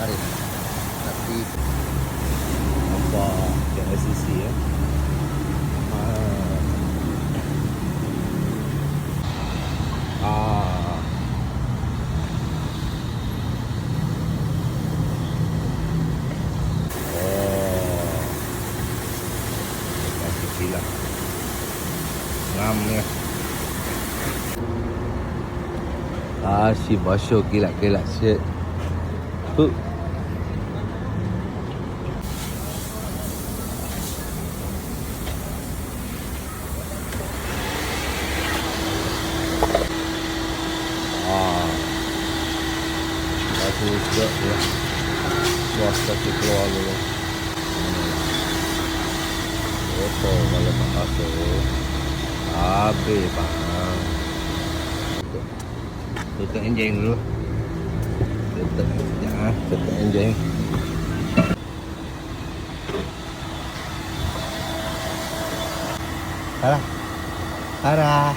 kemarin. Tapi apa yang SCC ya ah eh. ah. Oh. Masih hilang Ah, si Basho kilat-kilat shit. Huh. Sedap ya. Puas kaki keluar dulu. Betul kalau tak masuk. Habis bang. Tutup enjin dulu. Tutup. Jangan tutup enjin. Sarah. Sarah.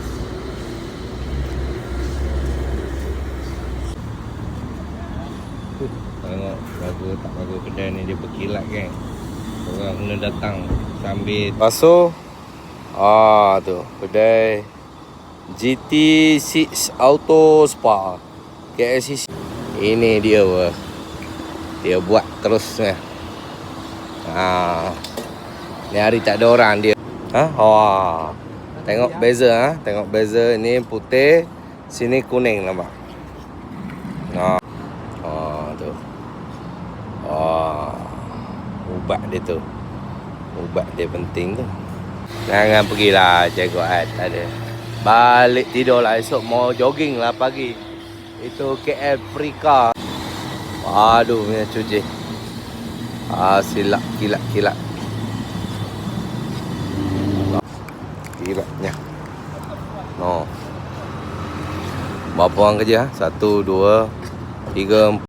Tengok lagu tak lagu kedai ni dia berkilat kan. Orang kena datang sambil Paso. Ah tu kedai GT6 Auto Spa KLCC. Ini dia apa? Dia buat terus ni. Ah. Ni hari tak ada orang dia. Ha? Wah. Tengok beza ha. Tengok beza ni putih, sini kuning nampak. Ha. Oh tu. Oh. Ubat dia tu. Ubat dia penting tu. Jangan pergilah jago ad tak ada. Balik tidur lah esok mau jogging lah pagi. Itu KL Frika. Aduh punya cuci. Ah silap kilat kilat. Kilatnya. No. Berapa orang kerja? Satu, dua, tiga, empat.